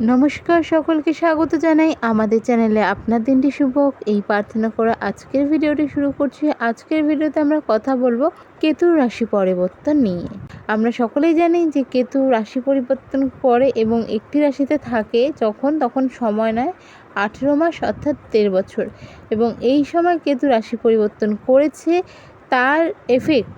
নমস্কার সকলকে স্বাগত জানাই আমাদের চ্যানেলে আপনার দিনটি শুভ এই প্রার্থনা করে আজকের ভিডিওটি শুরু করছি। আজকের ভিডিওতে আমরা কথা বলব কেতুর রাশি পরিবর্তন নিয়ে। আমরা সকলেই জানি যে কেতু রাশি পরিবর্তন করে এবং একটি রাশিতে থাকে যখন তখন সময় নেয়, আঠেরো মাস অর্থাৎ দেড় বছর। এবং এই সময় কেতু রাশি পরিবর্তন করেছে, তার এফেক্ট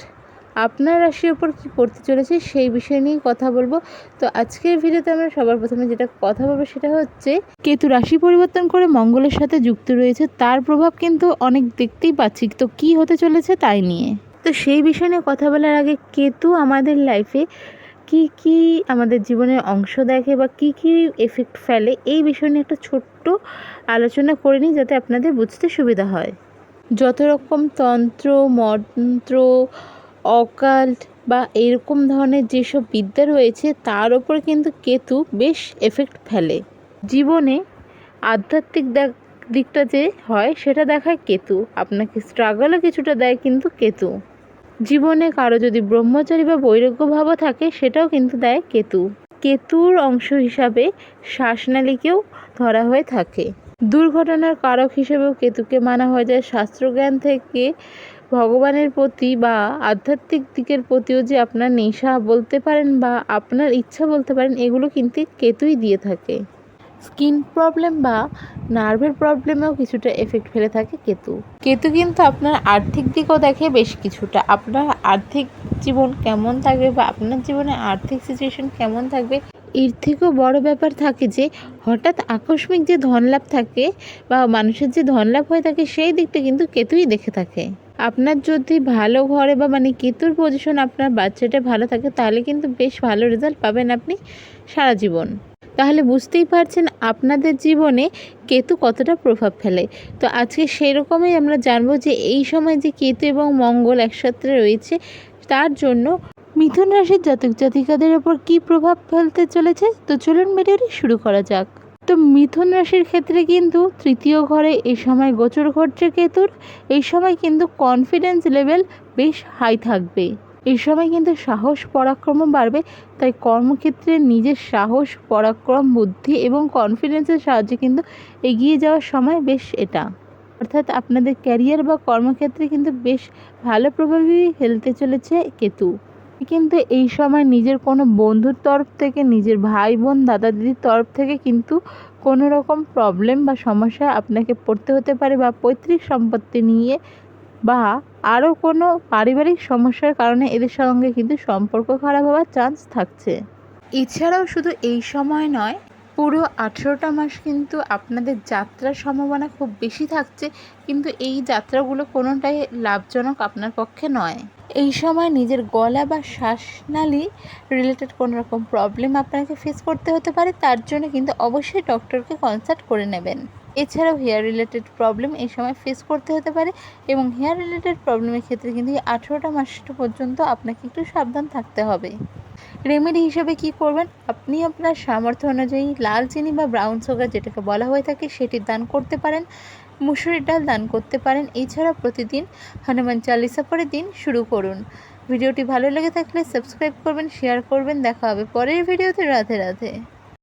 আপনার রাশির ওপর কী পড়তে চলেছে সেই বিষয় নিয়ে কথা বলব। তো আজকের ভিডিওতে আমরা সবার প্রথমে যেটা কথা বলব সেটা হচ্ছে, কেতু রাশি পরিবর্তন করে মঙ্গলের সাথে যুক্ত রয়েছে, তার প্রভাব কিন্তু অনেক দেখতেই পাচ্ছি। তো কি হতে চলেছে তাই নিয়ে? তো সেই বিষয় নিয়ে কথা বলার আগে কেতু আমাদের লাইফে কি কি আমাদের জীবনের অংশ দেখে বা কি কি এফেক্ট ফেলে এই বিষয় নিয়ে একটা ছোট্ট আলোচনা করে নিই যাতে আপনাদের বুঝতে সুবিধা হয়। যত রকম তন্ত্র, মন্ত্র অকাল্ট বা এরকম ধরনের যেসব বিদ্যা রয়েছে, তার ওপর কিন্তু কেতু বেশ এফেক্ট ফেলে। জীবনে আধ্যাত্মিক দিকটা যে হয়, সেটা দেখায় কেতু। আপনাকে স্ট্রাগলও কিছুটা দেয় কিন্তু কেতু। জীবনে কারও যদি ব্রহ্মচারী বা বৈরাগ্য ভাবও থাকে, সেটাও কিন্তু দেয় কেতু। কেতুর অংশ হিসাবে শ্বাসনালীকেও ধরা হয়ে থাকে। দুর্ঘটনার কারক হিসেবেও কেতুকে মানা হয়ে যায়। শাস্ত্রজ্ঞান থেকে ভগবানের প্রতি বা আধ্যাত্মিক দিকের প্রতিও যে আপনার নেশা বলতে পারেন বা আপনার ইচ্ছা বলতে পারেন, এগুলো কিন্তু কেতুই দিয়ে থাকে। স্কিন প্রবলেম বা নার্ভের প্রবলেমেও কিছুটা এফেক্ট ফেলে থাকে কেতু। কেতু কিন্তু আপনার আর্থিক দিকও দেখে বেশ কিছুটা। আপনার আর্থিক জীবন কেমন থাকবে বা আপনার জীবনে আর্থিক সিচুয়েশন কেমন থাকবে এর থেকেও বড় ব্যাপার থাকে যে, হঠাৎ আকস্মিক যে ধনলাভ থাকে বা মানুষের যে ধনলাভ হয়ে থাকে, সেই দিকটা কিন্তু কেতুই দেখে থাকে। আপনার যদি ভালো ঘরে বা মানে কেতুর পজিশন আপনার বাচ্চাটা ভালো থাকে, তাহলে কিন্তু বেশ ভালো রেজাল্ট পাবেন আপনি সারা জীবন। তাহলে বুঝতেই পারছেন আপনাদের জীবনে কেতু কতটা প্রভাব ফেলে। তো আজকে সেরকমই আমরা জানব যে, এই সময় যে কেতু এবং মঙ্গল একসাথে রয়েছে, তার জন্য মিথুন রাশির জাতক জাতিকাদের ওপর কী প্রভাব ফেলতে চলেছে? তো চলুন ভিডিওটি শুরু করা যাক। তো মিথুন রাশির ক্ষেত্রে কিন্তু তৃতীয় ঘরে এই সময় গোচর ঘটছে কেতুর। এই সময় কিন্তু কনফিডেন্স লেভেল বেশ হাই থাকবে। এই সময় কিন্তু সাহস পরাক্রম বাড়বে, তাই কর্মক্ষেত্রে নিজের সাহস, পরাক্রম, বুদ্ধি এবং কনফিডেন্সের সাহায্যে কিন্তু এগিয়ে যাওয়ার সময় বেশ এটা। অর্থাৎ আপনাদের ক্যারিয়ার বা কর্মক্ষেত্রে কিন্তু বেশ ভালো প্রভাবই ফেলতে চলেছে কেতু। কিন্তু এই সময় নিজের কোনো বন্ধুর তরফ থেকে, নিজের ভাই বোন দাদা দিদির তরফ থেকে কিন্তু কোনো রকম প্রবলেম বা সমস্যায় আপনাকে পড়তে হতে পারে বা পৈতৃক সম্পত্তি নিয়ে বা আরও কোনো পারিবারিক সমস্যার কারণে এদের সঙ্গে কিন্তু সম্পর্ক খারাপ হওয়ার চান্স থাকছে। এছাড়াও শুধু এই সময় নয়, পুরো আঠেরোটা মাস কিন্তু আপনাদের যাত্রার সম্ভাবনা খুব বেশি থাকছে, কিন্তু এই যাত্রাগুলো কোনোটাই লাভজনক আপনার পক্ষে নয়। এই সময় নিজের গলা বা শ্বাসনালী রিলেটেড কোনো রকম প্রবলেম আপনাকে ফেস করতে হতে পারে, তার জন্য কিন্তু অবশ্যই ডক্টরকে কনসাল্ট করে নেবেন। এছাড়াও হেয়ার রিলেটেড প্রবলেম এই সময় ফেস করতে হতে পারে এবং হেয়ার রিলেটেড প্রবলেমের ক্ষেত্রে কিন্তু এই আঠেরোটা মাস পর্যন্ত আপনাকে একটু সাবধান থাকতে হবে। রেমেডি হিসেবে কি করবেন? আপনি আপনার সামর্থ্য অনুযায়ী লাল চিনি বা ব্রাউন সুগার যেটাকে বলা হয়ে থাকে সেটি দান করতে পারেন, মুসুরির ডাল দান করতে পারেন। এছাড়া প্রতিদিন হনুমান চালিসা পরে দিন শুরু করুন। ভিডিওটি ভালো লেগে থাকলে সাবস্ক্রাইব করবেন শেয়ার করবেন। দেখা হবে পরের ভিডিওতে। রাধে রাধে।